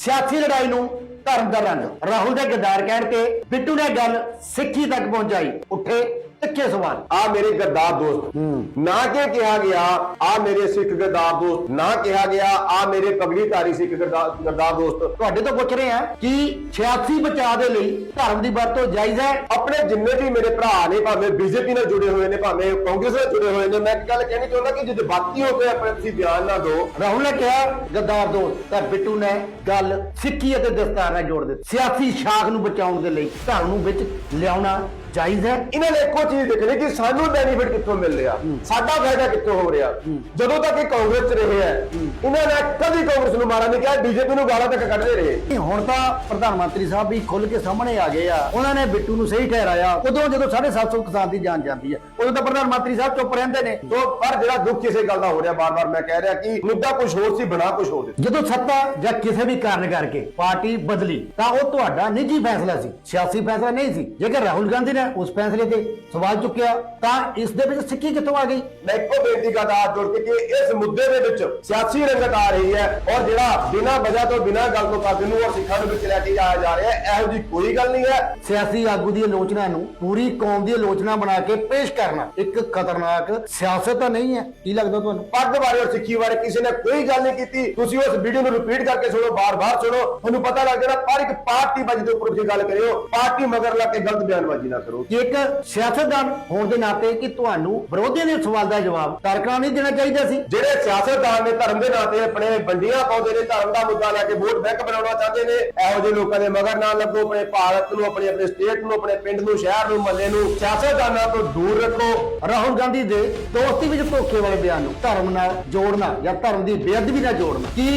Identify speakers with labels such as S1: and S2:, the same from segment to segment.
S1: ਸਿਆਸੀ ਲੜਾਈ ਨੂੰ ਧਰਮ ਦਾ ਰੰਗ। ਰਾਹੁਲ ਦੇ ਗਦਾਰ ਕਹਿਣ ਤੇ ਬਿੱਟੂ ਨੇ ਗੱਲ ਸਿੱਖੀ ਤੱਕ ਪਹੁੰਚਾਈ। ਉੱਠੇ ਤਿੱਖੇ ਸਵਾਲ।
S2: ਆ ਮੇਰੇ ਗੱਦਾਰ ਦੋਸਤ। ਨਾ ਕਿ ਕਿਹਾ ਗਿਆ ਆ ਮੇਰੇ ਸਿੱਖ ਗੱਦਾਰ ਦੋਸਤ। ਨਾ ਕਿਹਾ ਗਿਆ ਆ ਮੇਰੇ ਪਗੜੀਧਾਰੀ ਸਿੱਖ ਗੱਦਾਰ ਦੋਸਤ।
S1: ਤੁਹਾਡੇ ਤੋਂ ਪੁੱਛ ਰਹੇ ਹਾਂ ਕਿ 86 ਬਚਾਅ ਦੇ ਲਈ ਧਰਮ ਦੀ ਵਰਤੋਂ ਜਾਇਜ਼ ਹੈ?
S2: ਆਪਣੇ ਜਿੰਨੇ ਵੀ ਮੇਰੇ ਭਰਾ ਨੇ ਭਾਵੇਂ ਬੀਜੇਪੀ ਨਾਲ ਜੁੜੇ ਹੋਏ ਨੇ ਭਾਵੇਂ ਕਾਂਗਰਸ ਨਾਲ ਜੁੜੇ ਹੋਏ ਨੇ ਮੈਂ ਇੱਕ ਗੱਲ ਕਹਿਣੀ ਚਾਹੁੰਦਾ ਕਿ ਜੇ ਬਾਕੀ ਹੋ ਕੇ ਆਪਣੇ ਤੁਸੀਂ ਬਿਆਨ ਨਾ ਦਿਓ।
S1: ਰਾਹੁਲ ਨੇ ਕਿਹਾ ਗੱਦਾਰ ਦੋਸਤ ਤਾਂ ਬਿੱਟੂ ਨੇ ਗੱਲ ਸਿੱਖੀ ਅਤੇ ਦਸਤਾਰ ਨਾਲ ਜੋੜ ਦਿੱਤੀ। ਸਿਆਸੀ ਸ਼ਾਖ ਨੂੰ ਬਚਾਉਣ ਦੇ ਲਈ ਧਰਮ ਨੂੰ ਵਿੱਚ ਲਿਆਉਣਾ ਜਾਇਜ਼ ਹੈ।
S2: ਇਹਨਾਂ ਨੇ ਇੱਕੋ ਚੀਜ਼ ਦੇਖਣੀ ਕਿ ਸਾਨੂੰ ਬੈਨੀਫਿਟ ਕਿੱਥੋਂ ਮਿਲ ਰਿਹਾ। ਸਾਡਾ ਫਾਇਦਾ ਕਿੱਥੋਂ ਹੋ ਰਿਹਾ। ਜਦੋਂ ਤੱਕ ਇਹ ਕਾਂਗਰਸ 'ਚ ਰਹੇ ਹੈ ਇਹਨਾਂ ਨੇ ਕਦੀ ਕਾਂਗਰਸ ਨੂੰ ਮਾਰਾ ਨਹੀਂ ਕਿਹਾ ਬੀਜੇਪੀ ਨੂੰ ਗਾਲਾਂ ਤੱਕ ਕੱਢਦੇ ਰਹੇ।
S1: ਹੁਣ ਤਾਂ ਪ੍ਰਧਾਨ ਮੰਤਰੀ ਸਾਹਿਬ ਵੀ ਖੁੱਲ ਕੇ ਸਾਹਮਣੇ ਆ ਗਏ ਆ। ਉਹਨਾਂ ਨੇ ਬਿੱਟੂ ਨੂੰ ਸਹੀ ਠਹਿਰਾਇਆ। ਉਦੋਂ ਜਦੋਂ 750 ਕਿਸਾਨ ਦੀ ਜਾਨ ਜਾਂਦੀ ਹੈ ਉਦੋਂ ਤਾਂ ਪ੍ਰਧਾਨ ਮੰਤਰੀ ਸਾਹਿਬ ਚੁੱਪ ਰਹਿੰਦੇ ਨੇ।
S2: ਤੋ ਪਰ ਜਿਹੜਾ ਦੁੱਖ ਕਿਸੇ ਗੱਲ ਦਾ ਹੋ ਰਿਹਾ ਬਾਰ-ਬਾਰ ਮੈਂ ਕਹਿ ਰਿਹਾ ਕਿ ਮੁੱਦਾ ਕੁਝ ਹੋਰ ਸੀ ਬਣਾ ਕੁਝ ਹੋਰ
S1: ਜਦੋਂ ਸੱਤਾ ਜਾਂ ਕਿਸੇ ਵੀ ਕਾਰਨ ਕਰਕੇ ਪਾਰਟੀ ਬਦਲੀ ਤਾਂ ਉਹ ਤੁਹਾਡਾ ਨਿੱਜੀ ਫੈਸਲਾ ਸੀ। ਸਿਆਸੀ ਫੈਸਲਾ ਨਹੀਂ ਸੀ। ਜੇਕਰ ਰਾਹੁਲ ਗਾਂਧੀ ਨੇ ਉਸ ਫੈਸਲੇ ਤੇ ਸਵਾਲ ਚੁੱਕਿਆ ਤਾਂ ਇਸ ਦੇ ਵਿੱਚ ਸਿੱਖੀ ਕਿੱਥੋਂ ਆ ਗਈ?
S2: ਮੈਂ ਇੱਕੋ ਬੇਨਤੀ ਕਰਦਾ ਹੱਥ ਜੋੜ ਕੇ ਕਿ ਇਸ ਮੁੱਦੇ ਦੇ ਵਿੱਚ ਸਿਆਸੀ ਰੰਗਤ ਆ ਰਹੀ ਹੈ ਔਰ ਜਿਹੜਾ ਬਿਨਾਂ ਵਜ੍ਹਾ ਤੋਂ ਬਿਨਾਂ ਗੱਲ ਤੋਂ ਕਰਦੇ ਨੂੰ ਔਰ ਸਿੱਖਾਂ ਨੂੰ ਵਿੱਚ ਲੈ ਕੇ ਜਾਇਆ ਜਾ ਰਿਹਾ ਹੈ ਇਹੋ ਜੀ ਕੋਈ ਗੱਲ ਨਹੀਂ ਹੈ।
S1: ਸਿਆਸੀ ਆਗੂ ਦੀ ਆਲੋਚਨਾ ਨੂੰ ਪੂਰੀ ਕੌਮ ਦੀ ਆਲੋਚਨਾ ਬਣਾ ਕੇ ਪੇਸ਼ ਕਰਨਾ ਇੱਕ ਖਤਰਨਾਕ ਸਿਆਸਤ ਤਾਂ ਨਹੀਂ ਹੈ। ਕੀ ਲੱਗਦਾ ਤੁਹਾਨੂੰ?
S2: ਪੱਗ ਬਾਰੇ ਔਰ ਸਿੱਖੀ ਬਾਰੇ ਕਿਸੇ ਨੇ ਕੋਈ ਗੱਲ ਨਹੀਂ ਕੀਤੀ। ਤੁਸੀਂ ਉਸ ਵੀਡੀਓ ਨੂੰ ਰਿਪੀਟ ਕਰਕੇ ਸੁਣੋ ਬਾਰ-ਬਾਰ ਸੁਣੋ। ਤੁਹਾਨੂੰ ਪਤਾ ਲੱਗ ਜਾਣਾ ਪਰ ਇੱਕ ਪਾਰਟੀ ਬਾਜੀ ਦੇ ਉੱਪਰ ਤੁਸੀਂ ਗੱਲ ਕਰਿਓ। ਪਾਰਟੀ ਮਗਰ ਲੱਗ ਕੇ ਗਲਤ ਬਿਆਨਬਾਜ਼ੀ ਨਾ ਕਰੋ।
S1: ਕਿ ਇੱਕ ਸਿਆਸਤਦਾਨ ਹੋਣ ਦੇ ਨਾਤੇ ਕਿ ਤੁਹਾਨੂੰ ਵਿਰੋਧੀਆਂ ਦੇ ਸਵਾਲ ਦਾ ਜਵਾਬ ਤਰਕਾਂ ਨਹੀਂ ਦੇਣਾ ਚਾਹੀਦਾ ਸੀ?
S2: ਜਿਹੜੇ ਸਿਆਸਤਦਾਨ ਨੇ ਧਰਮ ਦੇ ਨਾਂ ਤੇ ਆਪਣੇ ਵੰਡੀਆਂ ਪਾਉਂਦੇ ਨੇ ਧਰਮ ਦਾ ਮੁੱਦਾ ਲੈ ਕੇ ਵੋਟ ਬੈਂਕ ਬਣਾਉਣਾ ਚਾਹੁੰਦੇ ਨੇ ਇਹੋ ਜਿਹੇ ਲੋਕਾਂ ਦੇ ਮਗਰ ਨਾ ਲੱਗੋ ਆਪਣੇ ਭਾਰਤ ਨੂੰ ਆਪਣੇ ਆਪਣੇ ਸਟੇਟ ਨੂੰ ਆਪਣੇ ਪਿੰਡ ਨੂੰ ਸ਼ਹਿਰ ਨੂੰ ਮੱਲੇ ਨੂੰ ਸਿਆਸਤਦਾਨਾਂ ਤੋਂ ਦੂਰ ਰੱਖੋ।
S1: ਰਾਹੁਲ ਗਾਂਧੀ ਦੇ ਦੋਸਤੀ ਵਿੱਚ ਧੋਖੇ ਵਾਲੇ ਬਿਆਨ ਨੂੰ ਧਰਮ ਨਾਲ ਜੋੜਨਾ ਜਾਂ ਧਰਮ ਦੀ ਬੇਅਦਬੀ ਨਾਲ ਜੋੜਨਾ ਕੀ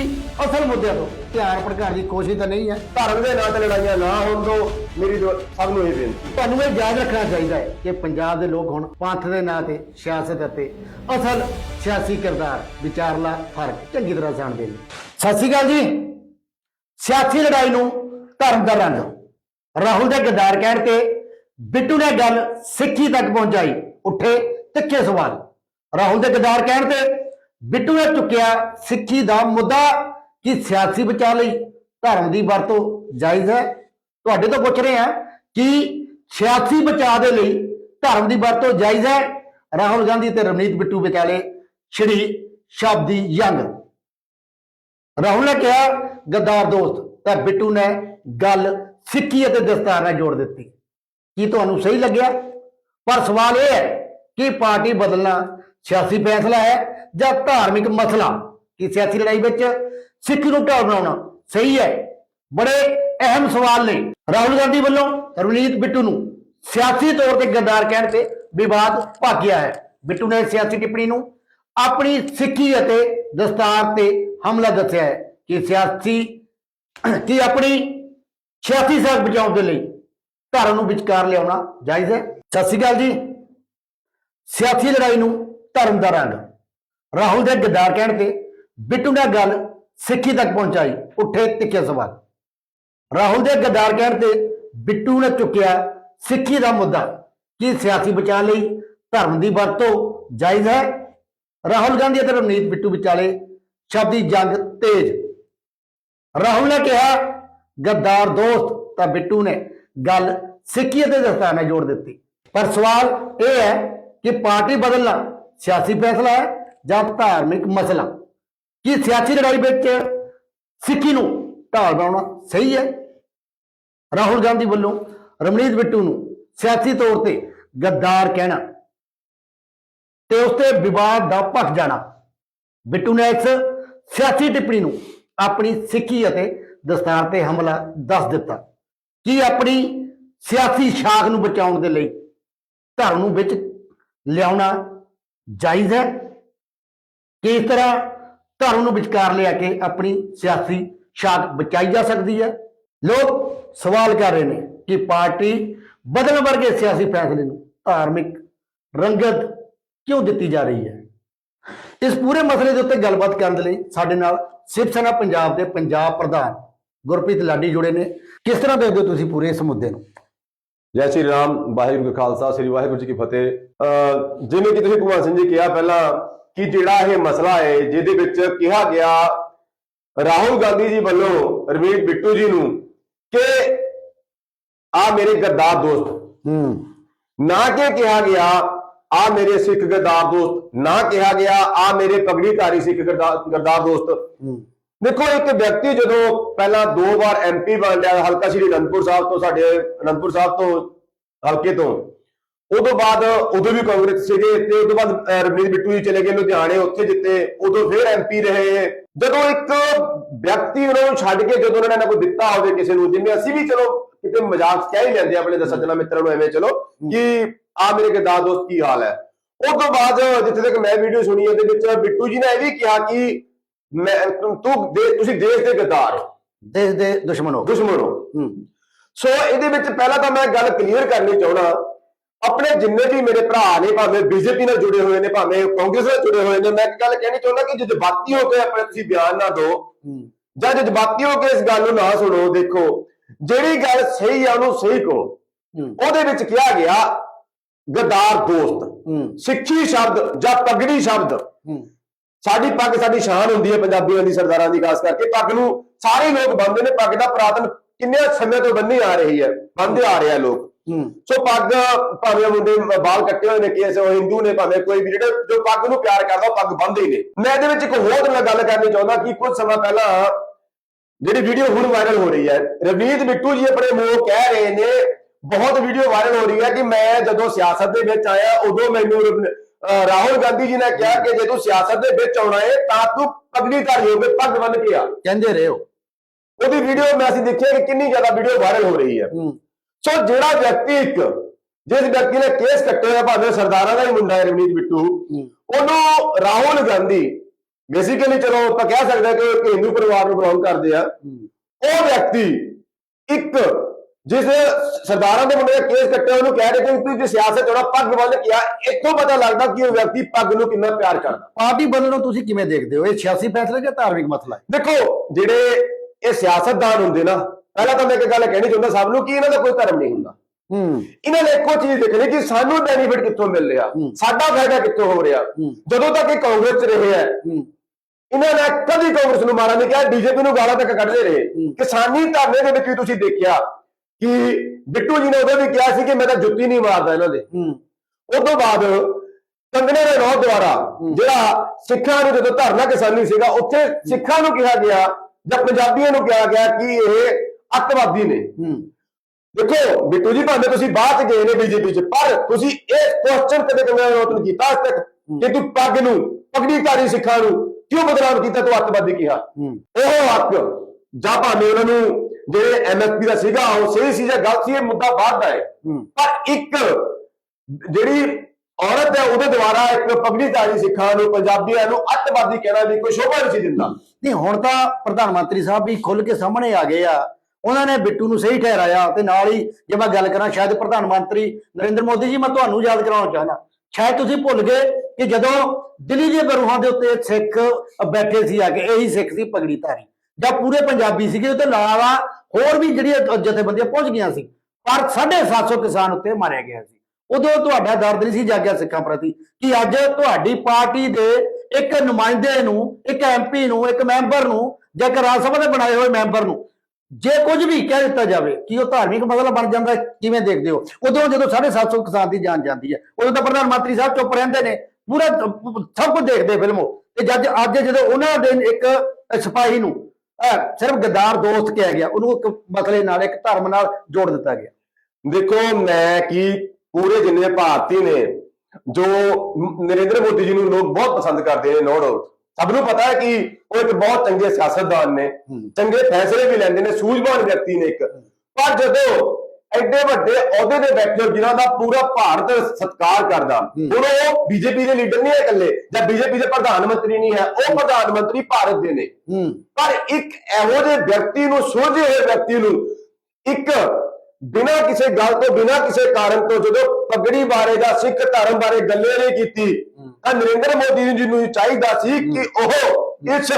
S1: ਅਸਲ ਮੁੱਦਿਆਂ ਤੋਂ? ਧਿਆਨ ਭਟਕਾਉਣ ਦੀ ਕੋਸ਼ਿਸ਼ ਤਾਂ ਨਹੀਂ ਹੈ।
S2: ਧਰਮ ਦੇ ਨਾਂ ਤੇ ਲੜਾਈਆਂ ਨਾ ਹੋਣ ਦਿਓ ਮੇਰੀ ਸਭ ਨੂੰ ਇਹ ਬੇਨਤੀ
S1: ਤੁਹਾਨੂੰ ਇਹ ਯਾਦ ਰੱਖਣਾ ਚਾਹੀਦਾ ਹੈ ਕਿ ਪੰਜਾਬ ਦੇ ਲੋਕ ਹੁਣ ਪੰਥ ਦੇ ਨਾਂ ਤੇ ਸਿਆਸਤ ਅਤੇ ਅਸਲ ਸਿਆਸੀ ਕਿਰਦਾਰ ਵਿਚਾਰਲਾ ਫ਼ਰਕ ਚੰਗੀ ਤਰ੍ਹਾਂ ਜਾਣਦੇ ਨੇ। ਸਤਿ ਸ਼੍ਰੀ ਅਕਾਲ ਜੀ। ਸਿਆਸੀ ਲੜਾਈ ਨੂੰ ਧਰਮ ਦਾ ਰੰਗ। ਰਾਹੁਲ ਦੇ ਗਦਾਰ ਕਹਿਣ ਤੇ ਬਿੱਟੂ ਨੇ ਗੱਲ ਸਿੱਖੀ ਤੱਕ ਪਹੁੰਚਾਈ ਉੱਠੇ ਤਿੱਖੇ ਸਵਾਲ। ਰਾਹੁਲ ਦੇ ਗਦਾਰ ਕਹਿਣ ਤੇ ਬਿੱਟੂ ਨੇ ਚੁੱਕਿਆ ਸਿੱਖੀ ਦਾ ਮੁੱਦਾ ਕਿ ਸਿਆਸੀ ਬਚਾਅ ਲਈ ਧਰਮ ਦੀ ਵਰਤੋਂ ਜਾਇਜ਼ ਹੈ? ਤੁਹਾਡੇ ਤੋਂ ਪੁੱਛ ਰਹੇ ਹਾਂ ਕਿ ਸਿਆਸੀ ਬਚਾਅ ਦੇ ਲਈ ਧਰਮ ਦੀ ਵਰਤੋਂ ਜਾਇਜ਼ ਹੈ? ਰਾਹੁਲ ਗਾਂਧੀ ਤੇ ਰਵਨੀਤ ਬਿੱਟੂ ਵਿਚਾਲੇ ਛਿੜੀ ਸ਼ਬਦੀ ਯੰਗ ਰਾਹੁਲ ਨੇ ਕਿਹਾ, ਗੱਦਾਰ ਦੋਸਤ, ਤਾਂ ਬਿੱਟੂ ਨੇ ਗੱਲ ਸਿੱਖੀ ਅਤੇ ਦਸਤਾਰ ਨਾਲ ਜੋੜ ਦਿੱਤੀ। ਕੀ ਤੁਹਾਨੂੰ ਸਹੀ ਲੱਗਿਆ? ਪਰ ਸਵਾਲ ਇਹ ਹੈ ਕਿ ਪਾਰਟੀ ਬਦਲਣਾ ਸਿਆਸੀ ਫੈਸਲਾ ਹੈ ਜਾਂ ਧਾਰਮਿਕ ਮਸਲਾ? ਕਿ ਸਿਆਸੀ ਲੜਾਈ ਵਿੱਚ ਸਿੱਖ ਨੂੰ ਢਾਲ ਬਣਾਉਣਾ। ਸਹੀ ਹੈ। ਬੜੇ ਅਹਿਮ ਸਵਾਲ ਨੇ। ਰਾਹੁਲ ਗਾਂਧੀ ਵੱਲੋਂ ਰਵਨੀਤ ਬਿੱਟੂ ਨੂੰ ਸਿਆਸੀ ਤੌਰ ਤੇ ਗੱਦਾਰ ਕਹਿਣ ਤੇ ਵਿਵਾਦ ਭਾਗਿਆ ਹੈ। ਬਿੱਟੂ ਨੇ ਸਿਆਸੀ ਟਿੱਪਣੀ ਨੂੰ ਆਪਣੀ ਸਿੱਖੀ ਅਤੇ ਦਸਤਾਰ ਤੇ ਹਮਲਾ ਦੱਸਿਆ ਹੈ ਕਿ ਸਿਆਸੀ ਕਿ ਆਪਣੀ ਸਿਆਸੀ ਸਾਖ ਬਚਾਉਣ ਦੇ ਲਈ ਧਰਮ ਨੂੰ ਵਿਚਕਾਰ ਲਿਆਉਣਾ ਜਾਇਜ਼ ਹੈ। ਸਤਿ ਸ਼੍ਰੀ ਅਕਾਲ ਜੀ। ਸਿਆਸੀ ਲੜਾਈ ਨੂੰ ਧਰਮ ਦਾ ਰੰਗ। ਰਾਹੁਲ ਦੇ ਗੱਦਾਰ ਕਹਿਣ ਤੇ ਬਿੱਟੂ ਨੇ ਗੱਲ ਸਿੱਖੀ ਤੱਕ ਪਹੁੰਚਾਈ, ਉੱਠੇ ਤਿੱਖੇ ਸਵਾਲ। ਰਾਹੁਲ ਦੇ ਗੱਦਾਰ ਕਹਿਣ ਤੇ ਬਿੱਟੂ ਨੇ ਚੁੱਕਿਆ ਸਿੱਖੀ ਦਾ ਮੁੱਦਾ, ਕੀ ਸਿਆਸੀ ਬਚਾਅ ਲਈ ਧਰਮ ਦੀ ਵਰਤੋਂ ਜਾਇਜ਼ ਹੈ? ਰਾਹੁਲ ਗਾਂਧੀ ਅਤੇ ਰਵਨੀਤ ਬਿੱਟੂ ਵਿਚਾਲੇ ਸ਼ਬਦੀ ਜੰਗ ਤੇਜ਼। ਰਾਹੁਲ ਨੇ ਕਿਹਾ, ਗੱਦਾਰ ਦੋਸਤ, ਤਾਂ ਬਿੱਟੂ ਨੇ ਗੱਲ ਸਿੱਖੀ ਅਤੇ ਦਸਤਾਰ ਨਾਲ ਜੋੜ ਦਿੱਤੀ। ਪਰ ਸਵਾਲ ਇਹ ਹੈ ਕਿ ਪਾਰਟੀ ਬਦਲਣਾ ਸਿਆਸੀ ਫੈਸਲਾ ਹੈ ਜਾਂ ਧਾਰਮਿਕ ਮਸਲਾ? ਕੀ ਸਿਆਸੀ ਲੜਾਈ ਵਿੱਚ ਸਿੱਖੀ ਨੂੰ ਢਾਲ ਬਣਾਉਣਾ ਸਹੀ ਹੈ? ਰਾਹੁਲ ਗਾਂਧੀ ਵੱਲੋਂ ਰਮਨੀਤ ਬਿੱਟੂ ਨੂੰ ਸਿਆਸੀ ਤੌਰ ਤੇ ਗੱਦਾਰ ਕਹਿਣਾ ਤੇ ਉਸ ਤੇ ਵਿਵਾਦ ਦਾ ਭਖ ਜਾਣਾ। ਬਿੱਟੂ ਨੇ ਇਸ ਸਿਆਸੀ ਟਿੱਪਣੀ ਨੂੰ ਆਪਣੀ ਸਿੱਖੀ ਅਤੇ ਦਸਤਾਰ ਤੇ ਹਮਲਾ ਦੱਸ ਦਿੱਤਾ। ਕਿ ਆਪਣੀ ਸਿਆਸੀ ਸ਼ਾਖ ਨੂੰ ਬਚਾਉਣ ਦੇ ਲਈ ਧਰਮ ਨੂੰ ਵਿੱਚ ਲਿਆਉਣਾ ਜਾਇਜ਼ ਹੈ? ਕਿ ਇਸ ਤਰ੍ਹਾਂ ਧਰਮ ਨੂੰ ਵਿਚਕਾਰ ਲਿਆ ਕੇ ਆਪਣੀ ਸਿਆਸੀ ਸ਼ਾਖ ਬਚਾਈ ਜਾ ਸਕਦੀ ਹੈ। ਲੋਕ ਸਵਾਲ ਕਰ ਰਹੇ ਨੇ ਕਿ ਪਾਰਟੀ ਬਦਲਣ ਵਰਗੇ ਸਿਆਸੀ ਫੈਸਲੇ ਨੂੰ ਧਾਰਮਿਕ ਰੰਗਤ ਕਿਉਂ ਦਿੱਤੀ ਜਾ ਰਹੀ ਹੈ? ਇਸ ਪੂਰੇ ਮਸਲੇ ਦੇ ਉੱਤੇ ਗੱਲਬਾਤ ਕਰਨ ਦੇ ਲਈ ਸਾਡੇ ਨਾਲ ਸਿਵ ਸੈਨਾ ਪੰਜਾਬ ਦੇ ਪੰਜਾਬ ਪ੍ਰਧਾਨ ਗੁਰਪ੍ਰੀਤ ਲਾਡੀ ਜੁੜੇ ਨੇ। ਕਿਸ ਤਰ੍ਹਾਂ ਦੇਖਦੇ ਹੋ ਤੁਸੀਂ ਪੂਰੇ ਇਸ ਮੁੱਦੇ ਨੂੰ?
S2: ਜੈ ਸ਼੍ਰੀ ਰਾਮ, ਵਾਹਿਗੁਰੂ ਜੀ ਖਾਲਸਾ, ਸ੍ਰੀ ਵਾਹਿਗੁਰੂ ਜੀ ਕੀ ਫਤਿਹ। ਅਹ ਜਿਵੇਂ ਕਿ ਤੁਸੀਂ ਭਗਵਾਨ ਸਿੰਘ ਜੀ ਕਿਹਾ, ਪਹਿਲਾਂ ਕਿ ਜਿਹੜਾ ਇਹ ਮਸਲਾ ਹੈ ਜਿਹਦੇ ਵਿੱਚ ਕਿਹਾ ਗਿਆ ਰਾਹੁਲ ਗਾਂਧੀ ਜੀ ਵੱਲੋਂ ਰਵੀਨ ਬਿੱਟੂ ਜੀ ਨੂੰ ਕਿ ਆ ਮੇਰੇ ਗੱਦਾਰ ਦੋਸਤ।
S1: ਹੂੰ।
S2: ਨਾ ਕਿ ਕਿਹਾ ਗਿਆ ਆ ਮੇਰੇ ਸਿੱਖ ਗੱਦਾਰ ਦੋਸਤ। ਨਾ ਕਿਹਾ ਗਿਆ ਆ ਮੇਰੇ ਪਗੜੀਧਾਰੀ ਸਿੱਖ ਗੱਦਾਰ ਦੋਸਤ।
S1: ਹੂੰ।
S2: ਦੇਖੋ ਇੱਕ ਵਿਅਕਤੀ ਜਦੋਂ ਪਹਿਲਾਂ ਦੋ ਵਾਰ ਐਮਪੀ ਬਣ ਲਿਆ ਹਲਕਾ ਸ਼੍ਰੀ ਅਨੰਦਪੁਰ ਸਾਹਿਬ ਤੋਂ ਸਾਡੇ ਅਨੰਦਪੁਰ ਸਾਹਿਬ ਤੋਂ ਹਲਕੇ ਤੋਂ ਉਦੋਂ ਬਾਅਦ ਉਦੋਂ ਵੀ ਕਾਂਗਰਸ ਸੀਗੇ ਤੇ ਉਦੋਂ ਬਾਅਦ ਅਹ, ਰਵਨੀਤ ਬਿੱਟੂ ਜੀ ਚਲੇ ਗਏ ਲੁਧਿਆਣੇ ਉੱਥੇ ਜਿੱਤੇ ਉਦੋਂ ਫਿਰ ਐਮਪੀ ਰਹੇ। ਜਦੋਂ ਇੱਕ ਵਿਅਕਤੀ ਉਹਨਾਂ ਨੂੰ ਛੱਡ ਕੇ ਜਦੋਂ ਉਹਨਾਂ ਨੇ ਕੋਈ ਦਿੱਤਾ ਹੋਵੇ ਕਿਸੇ ਨੂੰ ਜਿਵੇਂ ਅਸੀਂ ਵੀ ਚਲੋ ਕਿਤੇ ਮਜ਼ਾਕ ਕਹਿ ਹੀ ਲੈਂਦੇ ਆਪਣੇ ਸੱਜਣਾ ਮਿੱਤਰਾਂ ਨੂੰ ਐਵੇਂ ਚਲੋ ਕਿ ਆ ਮੇਰੇ ਗਦਾਰ ਦੋਸਤ ਕੀ ਹਾਲ ਹੈ। ਉਸ ਤੋਂ ਬਾਅਦ ਜਿੱਥੇ ਤੱਕ ਮੈਂ ਵੀਡੀਓ ਸੁਣੀ ਉਹਦੇ ਵਿੱਚ ਬਿੱਟੂ ਜੀ ਨੇ ਇਹ ਵੀ ਕਿਹਾ ਕਿ ਮੈਂ ਤੂੰ ਤੂੰ ਦੇ- ਤੁਸੀਂ ਦੇਸ਼ ਦੇ ਗਦਾਰ ਹੋ।
S1: ਦੇਸ਼ ਦੇ ਦੁਸ਼ਮਣ ਹੋ।
S2: ਦੁਸ਼ਮਣ ਹੂੰ। ਸੋ ਇਹਦੇ ਵਿੱਚ ਪਹਿਲਾਂ ਤਾਂ ਮੈਂ ਗੱਲ ਕਲੀਅਰ ਕਰਨੀ ਚਾਹਣਾ ਆਪਣੇ ਜਿੰਨੇ ਵੀ ਮੇਰੇ ਭਰਾ ਨੇ ਭਾਵੇਂ ਬੀਜੇਪੀ ਨਾਲ ਜੁੜੇ ਹੋਏ ਨੇ ਭਾਵੇਂ ਕਾਂਗਰਸ ਨਾਲ ਜੁੜੇ ਹੋਏ ਨੇ ਮੈਂ ਇੱਕ ਗੱਲ ਕਹਿਣੀ ਚਾਹੁੰਦਾ ਕਿ ਜਜ਼ਬਾਤੀ ਹੋ ਕੇ ਆਪਣੇ ਤੁਸੀਂ ਬਿਆਨ ਨਾ ਦਿਓ। ਜਾਂ ਜਜ਼ਬਾਤੀ ਹੋ ਕੇ ਇਸ ਗੱਲ ਨੂੰ ਨਾ ਸੁਣੋ ਦੇਖੋ ਜਿਹੜੀ ਗੱਲ ਸਹੀ ਆ ਉਹਨੂੰ ਸਹੀ ਕਹੋ। ਉਹਦੇ ਵਿੱਚ ਕਿਹਾ ਗਿਆ ਗਦਾਰ ਦੋਸਤ। ਸਿੱਖੀ ਸ਼ਬਦ ਜਾਂ ਪਗੜੀ ਸ਼ਬਦ। ਸਾਡੀ ਪੱਗ ਸਾਡੀ ਸ਼ਾਨ ਹੁੰਦੀ ਹੈ ਪੰਜਾਬੀਆਂ ਦੀ ਸਰਦਾਰਾਂ ਦੀ ਖਾਸ ਕਰਕੇ ਪੱਗ ਨੂੰ ਸਾਰੇ ਲੋਕ ਬੰਨਦੇ ਨੇ ਪੱਗ ਦਾ ਪੁਰਾਤਨ ਕਿੰਨੇ ਸਮੇਂ ਤੋਂ ਬੰਨੀ ਆ ਰਹੀ ਹੈ ਬੰਨਦੇ ਆ ਰਹੇ ਆ ਲੋਕ। ਸੋ ਪੱਗ ਭਾਵੇਂ ਮੁੰਡੇ ਬਾਲ ਕੱਟੇ ਹੋਏ ਨੇ ਕਿ ਉਹ ਹਿੰਦੂ ਨੇ ਭਾਵੇਂ ਕੋਈ ਵੀ ਜਿਹੜੇ ਜੋ ਪੱਗ ਨੂੰ ਪਿਆਰ ਕਰਦਾ ਉਹ ਪੱਗ ਬੰਨਦੇ ਨੇ। ਮੈਂ ਇਹਦੇ ਵਿੱਚ ਇੱਕ ਹੋਰ ਮੈਂ ਗੱਲ ਕਰਨੀ ਚਾਹੁੰਦਾ ਕਿ ਕੁਝ ਸਮਾਂ ਪਹਿਲਾਂ ਜਿਹੜੀ ਵੀਡੀਓ ਹੁਣ ਵਾਇਰਲ ਹੋ ਰਹੀ ਹੈ ਰਵਨੀਤ ਬਿੱਟੂ ਜੀ ਆਪਣੇ ਮੂੰਹ ਕਹਿ ਰਹੇ ਨੇ ਬਹੁਤ ਵੀਡੀਓ ਵਾਇਰਲ ਹੋ ਰਹੀ ਹੈ ਕਿ ਮੈਂ ਜਦੋਂ ਸਿਆਸਤ ਦੇ ਵਿੱਚ ਆਇਆ ਉਦੋਂ ਮੈਨੂੰ ਰਾਹੁਲ ਗਾਂਧੀ ਜੀ ਨੇ ਕਿਹਾ ਕਿ ਜੇ ਤੂੰ ਸਿਆਸਤ ਦੇ ਵਿੱਚ ਆਉਣਾ ਹੈ ਤਾਂ ਤੂੰ ਪਗੜੀ ਧਾਰੀ ਹੋ ਕੇ ਪੱਗ ਬੰਨ ਕੇ ਆ।
S1: ਕਹਿੰਦੇ ਰਹੇ ਹੋ।
S2: ਉਹਦੀ ਵੀਡੀਓ ਮੈਂ ਅਸੀਂ ਦੇਖਿਆ ਕਿ ਕਿੰਨੀ ਜ਼ਿਆਦਾ ਵੀਡੀਓ ਵਾਇਰਲ ਹੋ ਰਹੀ ਹੈ।
S1: ਹੂੰ।
S2: ਸੋ ਜਿਹੜਾ ਵਿਅਕਤੀ ਇੱਕ ਜਿਸ ਵਿਅਕਤੀ ਨੇ ਕੇਸ ਕੱਟੇ ਹੋਇਆ ਭਾਵੇਂ ਸਰਦਾਰਾਂ ਦਾ ਹੀ ਮੁੰਡਾ ਹੈ ਰਵਨੀਤ ਬਿੱਟੂ ਉਹਨੂੰ ਰਾਹੁਲ ਗਾਂਧੀ ਬੇਸਿਕਲੀ ਚਲੋ ਆਪਾਂ ਕਹਿ ਸਕਦੇ ਕਿ ਇੱਕ ਹਿੰਦੂ ਪਰਿਵਾਰ ਨੂੰ ਬਿਲੋਂਗ ਕਰਦੇ ਆ। ਉਹ ਵਿਅਕਤੀ ਇੱਕ ਜਿਸ ਸਰਦਾਰਾਂ ਦੇ ਮੁੰਡੇ ਦਾ ਕੇਸ ਕੱਟਿਆ ਉਹਨੂੰ ਕਹਿ ਰਹੇ ਕਿ ਤੂੰ ਜੇ ਸਿਆਸਤ ਚੋਣਾ ਪੱਗ ਬੰਨ ਕਿਹਾ ਇੱਥੋਂ ਪਤਾ ਲੱਗਦਾ ਕਿ ਉਹ ਵਿਅਕਤੀ ਪੱਗ ਨੂੰ ਕਿੰਨਾ ਪਿਆਰ ਕਰਦਾ।
S1: ਪਾਰਟੀ ਬਦਲਣੋਂ ਤੁਸੀਂ ਕਿਵੇਂ ਦੇਖਦੇ ਹੋ? ਇਹ ਸਿਆਸੀ ਫੈਸਲਾ ਜਾਂ ਧਾਰਮਿਕ ਮਸਲਾ ਹੈ?
S2: ਦੇਖੋ ਜਿਹੜੇ ਇਹ ਸਿਆਸਤਦਾਨ ਹੁੰਦੇ ਨਾ ਪਹਿਲਾਂ ਤਾਂ ਮੈਂ ਇੱਕ ਗੱਲ ਕਹਿਣੀ ਚਾਹੁੰਦਾ ਸਭ ਨੂੰ ਕਿ ਇਹਨਾਂ ਦਾ ਕੋਈ ਧਰਮ ਨਹੀਂ ਹੁੰਦਾ।
S1: ਹੂੰ।
S2: ਇਹਨਾਂ ਨੇ ਇੱਕੋ ਚੀਜ਼ ਦੇਖਣੀ ਕਿ ਸਾਨੂੰ ਬੈਨੀਫਿਟ ਕਿੱਥੋਂ ਮਿਲ ਰਿਹਾ। ਸਾਡਾ ਫਾਇਦਾ ਕਿੱਥੋਂ ਹੋ ਰਿਹਾ। ਜਦੋਂ ਤੱਕ ਇਹ ਕਾਂਗਰਸ 'ਚ ਰਹੇ ਹੈ ਇਹਨਾਂ ਨੇ ਕਦੀ ਕਾਂਗਰਸ ਨੂੰ ਮਾਰਾ ਨਹੀਂ ਕਿਹਾ ਬੀਜੇਪੀ ਨੂੰ ਗਾਲਾਂ ਤੱਕ ਕੱਢਦੇ ਰਹੇ। ਕਿਸਾਨੀ ਧਰਨੇ ਦੇ ਵਿੱਚ ਵੀ ਤੁਸੀਂ ਦੇਖਿਆ ਕਿ ਬਿੱਟੂ ਜੀ ਨੇ ਉਦੋਂ ਵੀ ਕਿਹਾ ਸੀ ਕਿ ਮੈਂ ਤਾਂ ਜੁੱਤੀ ਨਹੀਂ ਮਾਰਦਾ ਇਹਨਾਂ ਦੇ।
S1: ਹੂੰ।
S2: ਉਸ ਤੋਂ ਬਾਅਦ ਕੰਗਨੇ ਦੇ ਰੋਹ ਦੁਆਰਾ ਜਿਹੜਾ ਸਿੱਖਾਂ ਨੂੰ ਜਦੋਂ ਧਰਨਾ ਕਿਸਾਨੀ ਸੀਗਾ ਉੱਥੇ ਸਿੱਖਾਂ ਨੂੰ ਕਿਹਾ ਗਿਆ ਜਾਂ ਪੰਜਾਬੀਆਂ ਨੂੰ ਕਿਹਾ ਗਿਆ ਕਿ ਇਹ ਅੱਤਵਾਦੀ ਨੇ।
S1: ਹੂੰ।
S2: ਦੇਖੋ ਬਿੱਟੂ ਜੀ ਭਾਵੇਂ ਤੁਸੀਂ ਬਾਅਦ ਗਏ ਨੇ ਬੀਜੇਪੀ ਚ ਪਰ ਤੁਸੀਂ ਇਹ ਕੁਐਸਚਨ ਕਦੇ ਕੰਗਨਾ ਰਣੌਤ ਨੂੰ ਕੀਤਾ ਅੱਜ ਤੱਕ ਕਿ ਤੂੰ ਪੱਗ ਨੂੰ ਪਗੜੀਧਾਰੀ ਸਿੱਖਾਂ ਨੂੰ ਕਿਉਂ ਬਦਨਾਮ ਕੀਤਾ ਤੂੰ ਅੱਤਵਾਦੀ ਕਿਹਾ ਉਹ ਹੱਕ। ਜਾਂ ਭਾਵੇਂ ਉਹਨਾਂ ਨੂੰ ਜਿਹੜੇ ਐਮਐਸਪੀ ਦਾ ਸੀਗਾ ਉਹ ਸਹੀ ਸੀ ਜਾਂ ਗਲਤ ਸੀ ਇਹ ਮੁੱਦਾ ਬਾਅਦ ਦਾ ਹੈ। ਪਰ ਇੱਕ ਜਿਹੜੀ ਔਰਤ ਹੈ ਉਹਦੇ ਦੁਆਰਾ ਇੱਕ ਪਗੜੀਧਾਰੀ ਸਿੱਖਾਂ ਨੂੰ ਪੰਜਾਬੀਆਂ ਨੂੰ ਅੱਤਵਾਦੀ ਕਹਿਣਾ ਵੀ ਕੋਈ ਸ਼ੋਭਾ ਨਹੀਂ ਸੀ ਦਿੰਦਾ।
S1: ਨਹੀਂ ਹੁਣ ਤਾਂ ਪ੍ਰਧਾਨ ਮੰਤਰੀ ਸਾਹਿਬ ਵੀ ਖੁੱਲ ਕੇ ਸਾਹਮਣੇ ਆ ਗਏ ਆ। ਉਹਨਾਂ ਨੇ ਬਿੱਟੂ ਨੂੰ ਸਹੀ ਠਹਿਰਾਇਆ ਤੇ ਨਾਲ ਹੀ ਜੇ ਮੈਂ ਗੱਲ ਕਰਾਂ ਸ਼ਾਇਦ ਪ੍ਰਧਾਨ ਮੰਤਰੀ ਨਰਿੰਦਰ ਮੋਦੀ ਜੀ, ਮੈਂ ਤੁਹਾਨੂੰ ਯਾਦ ਕਰਾਉਣਾ ਚਾਹਨਾ ਸ਼ਾਇਦ ਤੁਸੀਂ ਭੁੱਲ ਗਏ ਕਿ ਜਦੋਂ ਦਿੱਲੀ ਦੇ ਬਰੂਹਾਂ ਦੇ ਉੱਤੇ ਸਿੱਖ ਬੈਠੇ ਸੀ ਆ ਕੇ, ਇਹੀ ਸਿੱਖ ਸੀ ਪਗੜੀ ਧਾਰੀ। ਜਾਂ ਪੂਰੇ ਪੰਜਾਬੀ ਸੀਗੇ ਉਹ ਤੇ ਲਾਵਾ ਹੋਰ ਵੀ ਜਿਹੜੀਆਂ ਜਥੇਬੰਦੀਆਂ ਪਹੁੰਚ ਗਈਆਂ ਸੀ, ਪਰ 750 ਕਿਸਾਨ ਉੱਤੇ ਮਾਰਿਆ ਗਿਆ ਸੀ। ਉਦੋਂ ਤੁਹਾਡਾ ਦਰਦ ਨਹੀਂ ਸੀ ਜਾਗਿਆ ਸਿੱਖਾਂ ਪ੍ਰਤੀ ਕਿ ਅੱਜ ਤੁਹਾਡੀ ਪਾਰਟੀ ਦੇ ਇੱਕ ਨੁਮਾਇੰਦੇ ਨੂੰ, ਇੱਕ ਐਮਪੀ ਨੂੰ, ਇੱਕ ਮੈਂਬਰ ਨੂੰ, ਜਾਂ ਇੱਕ ਰਾਜ ਸਭਾ ਦੇ ਬਣਾਏ ਹੋਏ ਮੈਂਬਰ ਨੂੰ ਜੇ ਕੁਝ ਵੀ ਕਹਿ ਦਿੱਤਾ ਜਾਵੇ ਕਿ ਉਹ ਧਾਰਮਿਕ ਮਸਲਾ ਬਣ ਜਾਂਦਾ ਕਿਵੇਂ ਦੇਖਦੇ ਹੋ? ਉਦੋਂ ਜਦੋਂ 750 ਕਿਸਾਨ ਦੀ ਜਾਨ ਜਾਂਦੀ ਹੈ, ਉਦੋਂ ਤਾਂ ਪ੍ਰਧਾਨ ਮੰਤਰੀ ਸਾਹਿਬ ਚੁੱਪ ਰਹਿੰਦੇ ਨੇ, ਪੂਰਾ ਸਭ ਕੁਝ ਦੇਖਦੇ ਫਿਲਮੋ ਤੇ ਜੱਜ ਅੱਜ ਜਦੋਂ ਉਹਨਾਂ ਦੇ ਇੱਕ ਸਿਪਾਹੀ ਨੂੰ ਸਿਰਫ ਗੱਦਾਰ ਦੋਸਤ ਕਿਹਾ ਗਿਆ, ਉਹਨੂੰ ਇੱਕ ਮਸਲੇ ਨਾਲ, ਇੱਕ ਧਰਮ ਨਾਲ ਜੋੜ ਦਿੱਤਾ ਗਿਆ।
S2: ਦੇਖੋ, ਮੈਂ ਕੀ ਪੂਰੇ ਜਿੰਨੇ ਭਾਰਤੀ ਨੇ, ਜੋ ਨਰਿੰਦਰ ਮੋਦੀ ਜੀ ਨੂੰ ਲੋਕ ਬਹੁਤ ਪਸੰਦ ਕਰਦੇ ਨੇ, ਨੋ ਡਾਊਟ। ਸਭ ਨੂੰ ਪਤਾ ਹੈ ਕਿ ਉਹ ਇੱਕ ਬਹੁਤ ਚੰਗੇ ਸਿਆਸਤਦਾਨ ਨੇ। ਚੰਗੇ ਫੈਸਲੇ ਵੀ ਲੈਂਦੇ ਨੇ ਸੂਝਵਾਨ ਵਿਅਕਤੀ ਨੇ ਇੱਕ। ਪਰ ਜਦੋਂ ਐਡੇ ਵੱਡੇ ਅਹੁਦੇ ਤੇ ਬੈਠੇ ਜਿਨ੍ਹਾਂ ਦਾ ਪੂਰਾ ਭਾਰਤ ਸਤਿਕਾਰ ਕਰਦਾ ਹੁਣ ਉਹ ਬੀਜੇਪੀ ਦੇ ਲੀਡਰ ਨਹੀਂ ਹੈ ਇਕੱਲੇ ਜਾਂ ਬੀਜੇਪੀ ਦੇ ਪ੍ਰਧਾਨ ਮੰਤਰੀ ਨਹੀਂ ਹੈ ਉਹ ਪ੍ਰਧਾਨ ਮੰਤਰੀ ਭਾਰਤ ਦੇ ਨੇ। ਪਰ ਇੱਕ ਇਹੋ ਜਿਹੇ ਵਿਅਕਤੀ ਨੂੰ ਸੁਲਝੇ ਹੋਏ ਵਿਅਕਤੀ ਨੂੰ ਇੱਕ ਬਿਨਾਂ ਕਿਸੇ ਗੱਲ ਤੋਂ ਬਿਨਾਂ ਕਿਸੇ ਕਾਰਨ ਤੋਂ ਜਦੋਂ ਪਗੜੀ ਬਾਰੇ ਜਾਂ ਸਿੱਖ ਧਰਮ ਬਾਰੇ ਗੱਲੇ ਨਹੀਂ ਕੀਤੀ ਤਾਂ ਨਰਿੰਦਰ ਮੋਦੀ ਜੀ ਨੂੰ ਚਾਹੀਦਾ ਸੀ ਕਿ ਉਹ ਇਸ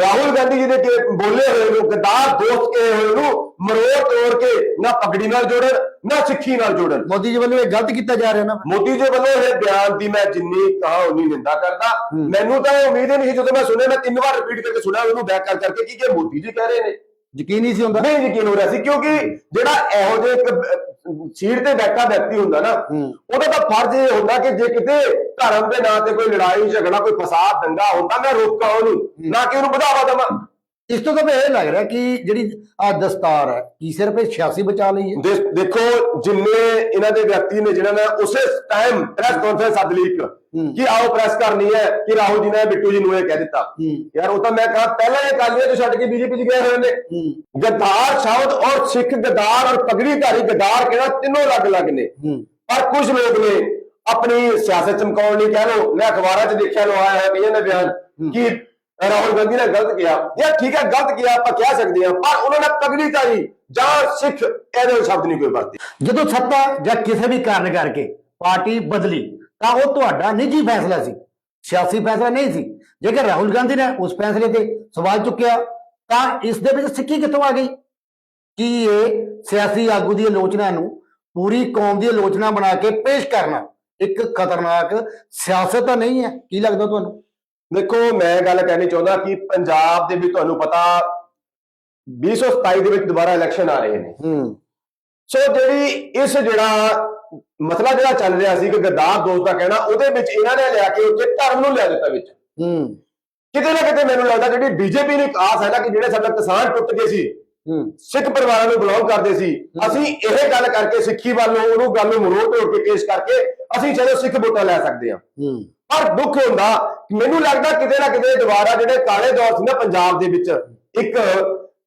S2: ਰਾਹੁਲ ਗਾਂਧੀ ਜੀ ਦੇ ਕਿ ਬੋਲੇ ਹੋਏ ਨੂੰ ਗਦਾਰ ਦੋਸਤ ਕਹੇ ਹੋਏ ਨੂੰ ਮਰੋੜ ਤੋੜ ਕੇ ਨਾ ਪਗੜੀ ਨਾਲ ਜੋੜਨ ਨਾ ਸਿੱਖੀ ਨਾਲ ਜੋੜਨ।
S1: ਮੋਦੀ ਜੀ ਵੱਲੋਂ ਇਹ ਗਲਤ ਕੀਤਾ ਜਾ ਰਿਹਾ ਨਾ।
S2: ਮੋਦੀ ਜੀ ਵੱਲੋਂ ਇਹ ਬਿਆਨ ਦੀ ਮੈਂ ਜਿੰਨੀ ਕਹਾ ਉਨੀ ਨਿੰਦਾ ਕਰਦਾ। ਮੈਨੂੰ ਤਾਂ ਉਮੀਦ ਹੀ ਨਹੀਂ ਜਦੋਂ ਮੈਂ ਸੁਣਿਆ ਮੈਂ ਤਿੰਨ ਵਾਰ ਰਿਪੀਟ ਕਰਕੇ ਸੁਣਿਆ ਉਹਨੂੰ ਬੈਕ ਕਰ ਕਰਕੇ ਕਿ ਇਹ ਮੋਦੀ ਜੀ ਕਹਿ ਰਹੇ ਨੇ।
S1: ਯਕੀਨ ਨਹੀਂ ਸੀ ਹੁੰਦਾ
S2: ਨਹੀਂ ਯਕੀਨ ਹੋ ਰਿਹਾ ਸੀ ਕਿਉਂਕਿ ਜਿਹੜਾ ਇਹੋ ਜਿਹੇ ਇੱਕ ਸੀਟ ਤੇ ਬੈਠਾ ਵਿਅਕਤੀ ਹੁੰਦਾ ਨਾ। ਉਹਦਾ ਤਾਂ ਫਰਜ਼ ਇਹ ਹੁੰਦਾ ਕਿ ਜੇ ਕਿਤੇ ਧਰਮ ਦੇ ਨਾਂ ਤੇ ਕੋਈ ਲੜਾਈ ਝਗੜਾ ਕੋਈ ਫਸਾਦ ਦੰਗਾ ਹੁੰਦਾ ਮੈਂ ਰੋਕਾਂ ਉਹਨੂੰ ਨਾ ਕਿ ਉਹਨੂੰ ਵਧਾਵਾ ਦੇਵਾਂ
S1: ਇਸ ਤੋਂ ਤਾਂ ਇਹ ਲੱਗ ਰਿਹਾ ਕਿ ਜਿਹੜੀ ਆ ਦਸਤਾਰ ਹੈ ਕੀ ਸਿਰਫ ਇਹ 86 ਬਚਾ ਲਈ ਹੈ
S2: ਦੇਖੋ ਜਿੰਨੇ ਇਹਨਾਂ ਦੇ ਵਿਅਕਤੀ ਨੇ ਜਿਨ੍ਹਾਂ ਨੇ ਉਸੇ ਟਾਈਮ ਪ੍ਰੈਸ ਕਾਨਫਰੰਸ ਸੱਦ ਲਈ ਇੱਕ। ਕਿ ਆਓ ਪ੍ਰੈਸ ਕਰਨੀ ਹੈ ਕਿ ਰਾਹੁਲ ਜੀ ਨੇ ਬਿੱਟੂ ਜੀ ਨੂੰ ਇਹ ਕਹਿ ਦਿੱਤਾ। ਯਾਰ ਉਹ ਤਾਂ ਮੈਂ ਕਹਾ ਪਹਿਲਾਂ ਇਹ ਕਾਲੀਆਂ ਤੋਂ ਛੱਡ ਕੇ ਬੀਜੇਪੀ 'ਚ ਗਏ ਹੋਏ ਨੇ। ਗੱਦਾਰ ਸ਼ਬਦ ਔਰ ਸਿੱਖ ਗੱਦਾਰ ਔਰ ਪਗੜੀਧਾਰੀ ਗੱਦਾਰ ਕਿਹੜਾ ਤਿੰਨੋਂ ਅਲੱਗ-ਅਲੱਗ ਨੇ। ਪਰ ਕੁਝ ਲੋਕ ਨੇ ਆਪਣੀ ਸਿਆਸਤ ਚਮਕਾਉਣ ਲਈ ਕਹਿ ਲਓ ਮੈਂ ਅਖਬਾਰਾਂ 'ਚ ਦੇਖਿਆ ਲੋ ਆਇਆ ਹੈ ਕਈਆਂ ਨੇ ਬਿਆਨ ਕਿ ਰਾਹੁਲ ਗਾਂਧੀ ਨੇ ਗਲਤ ਕੀਤਾ ਯਾਰ ਠੀਕ ਹੈ ਗਲਤ ਕੀਤਾ ਆਪਾਂ ਕਹਿ ਸਕਦੇ ਹਾਂ ਪਰ ਉਹਨਾਂ ਨੇ ਪਗੜੀਧਾਰੀ ਜਾਂ ਸਿੱਖ ਇਹਦੇ ਸ਼ਬਦ ਨਹੀਂ ਕੋਈ ਵਰਤੇ।
S1: ਜਦੋਂ ਸੱਤਾ ਜਾਂ ਕਿਸੇ ਵੀ ਕਾਰਨ ਕਰਕੇ ਪਾਰਟੀ ਬਦਲੀ ਤਾਂ ਉਹ ਤੁਹਾਡਾ ਨਿੱਜੀ ਫੈਸਲਾ ਸੀ। ਸਿਆਸੀ ਫੈਸਲਾ ਨਹੀਂ ਸੀ। ਜੇਕਰ ਰਾਹੁਲ ਗਾਂਧੀ ਨੇ ਉਸ ਫੈਸਲੇ ਤੇ ਸਵਾਲ ਚੁੱਕਿਆ ਤਾਂ ਇਸ ਦੇ ਵਿੱਚ ਸਿੱਖੀ ਕਿੱਥੋਂ ਆ ਗਈ? ਕੀ ਇਹ ਸਿਆਸੀ ਆਗੂ ਦੀ ਆਲੋਚਨਾ ਨੂੰ ਪੂਰੀ ਕੌਮ ਦੀ ਆਲੋਚਨਾ ਬਣਾ ਕੇ ਪੇਸ਼ ਕਰਨਾ ਇੱਕ ਖਤਰਨਾਕ ਸਿਆਸਤ ਤਾਂ ਨਹੀਂ ਹੈ? ਕੀ ਲੱਗਦਾ ਤੁਹਾਨੂੰ?
S2: ਦੇਖੋ ਮੈਂ ਗੱਲ ਕਹਿਣੀ ਚਾਹੁੰਦਾ ਕਿ ਪੰਜਾਬ ਦੇ ਵਿੱਚ ਤੁਹਾਨੂੰ ਪਤਾ 2027 ਦੇ ਵਿੱਚ ਦੁਬਾਰਾ ਇਲੈਕਸ਼ਨ ਆ ਰਹੇ ਨੇ।
S1: ਹੂੰ।
S2: ਸੋ ਜਿਹੜੀ ਇਸ ਜਿਹੜਾ ਮਸਲਾ ਜਿਹੜਾ ਚੱਲ ਰਿਹਾ ਸੀ ਕਿ ਗੱਦਾਰ ਦੋਸਤ ਦਾ ਕਹਿਣਾ ਉਹਦੇ ਵਿੱਚ ਇਹਨਾਂ ਨੇ ਲਿਆ ਕੇ ਉੱਤੇ ਧਰਮ ਨੂੰ ਲਿਆ ਦਿੱਤਾ ਵਿੱਚ।
S1: ਹੂੰ।
S2: ਕਿਤੇ ਨਾ ਕਿਤੇ ਮੈਨੂੰ ਲੱਗਦਾ ਜਿਹੜੀ ਬੀਜੇਪੀ ਨੇ ਇੱਕ ਆਸ ਹੈ ਨਾ ਕਿ ਜਿਹੜੇ ਸਾਡੇ ਕਿਸਾਨ ਟੁੱਟ ਗਏ ਸੀ
S1: ਹੂੰ।
S2: ਸਿੱਖ ਪਰਿਵਾਰਾਂ ਨੂੰ ਬਿਲੋਂਗ ਕਰਦੇ ਸੀ ਅਸੀਂ ਇਹ ਗੱਲ ਕਰਕੇ ਸਿੱਖੀ ਵੱਲੋਂ ਉਹਨੂੰ ਗੱਲ ਨੂੰ ਮਰੋੜ ਤੋੜ ਕੇ ਪੇਸ਼ ਕਰਕੇ ਅਸੀਂ ਚਲੋ ਸਿੱਖ ਵੋਟਾਂ ਲੈ ਸਕਦੇ ਹਾਂ।
S1: ਹੂੰ।
S2: ਪਰ ਦੁੱਖ ਹੁੰਦਾ ਮੈਨੂੰ ਲੱਗਦਾ ਕਿਤੇ ਨਾ ਕਿਤੇ ਦੁਬਾਰਾ ਜਿਹੜੇ ਕਾਲੇ ਦੌਰ ਸੀ ਨਾ ਪੰਜਾਬ ਦੇ ਵਿੱਚ ਇੱਕ